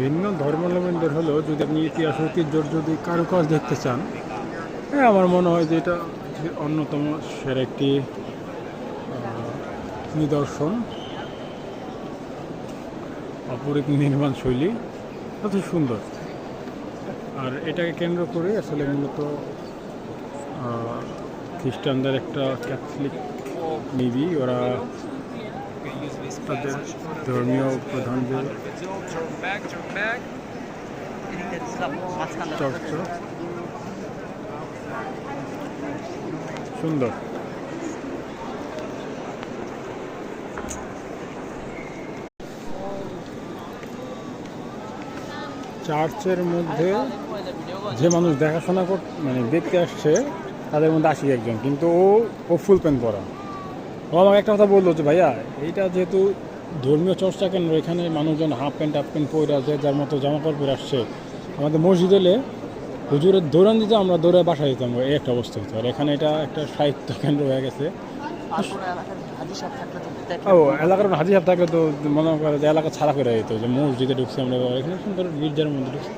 ভিন্ন ধর্মাবলম্বীদের হলেও যদি আপনি ইতিহাস, ঐতিহ্যর যদি কারুকাজ দেখতে চান হ্যাঁ আমার মনে হয় যে এটা অন্যতম সের একটি নিদর্শন। অপরিক নির্মাণ শৈলী অত সুন্দর। আর এটাকে কেন্দ্র করে আসলে মূলত খ্রিস্টানদের একটা ক্যাথলিক নিবি। ওরা তাদের ধর্মীয় সুন্দর। চার্চের মধ্যে যে মানুষ দেখাশোনা কর মানে দেখতে আসছে, তাদের মধ্যে আসি একজন, কিন্তু ও ও ফুল প্যান্ট পরা। ও আমাকে একটা কথা বলল যে ভাইয়া এইটা যেহেতু ধর্মীয় চর্চা কেন্দ্র এখানে মানুষজন হাফ প্যান্ট হাফ প্যান্ট পরে আছে যার মতো জামা কাপড় পরে আসছে আমাদের মসজিদ এলে হুজুরের দৌড়ান দিতে আমরা দৌড়ে বাসা দিতাম এই একটা অবস্থা হতো আর এখানে এটা একটা সাহিত্য কেন্দ্র হয়ে গেছে। ও এলাকার হাজি সাহেব থাকলে তো মনে করে যে এলাকা ছাড়া করে দিত যে মসজিদে ঢুকছি আমরা এখানে সুন্দর গির্জার মধ্যে ঢুকছি।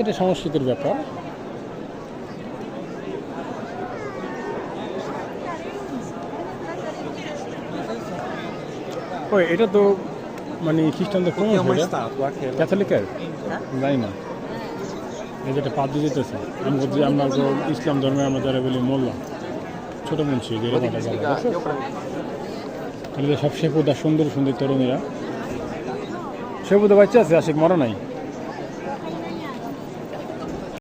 এটা সংস্কৃতির ব্যাপার। ওই এটা তো মানে খ্রিস্টানদের কোন ক্যাথলিকের? জানি না। এই যেটা পাত দিয়ে দিতেছে। আমি যে আমরা তো ইসলাম ধর্মে আমরা যারা বলি মোল্লা। ছোট মুন্সি যেটা সব শেপুদা সুন্দর সুন্দর তরুণীরা। শেপুদা বাচ্চা আছে আশিক মরা নাই?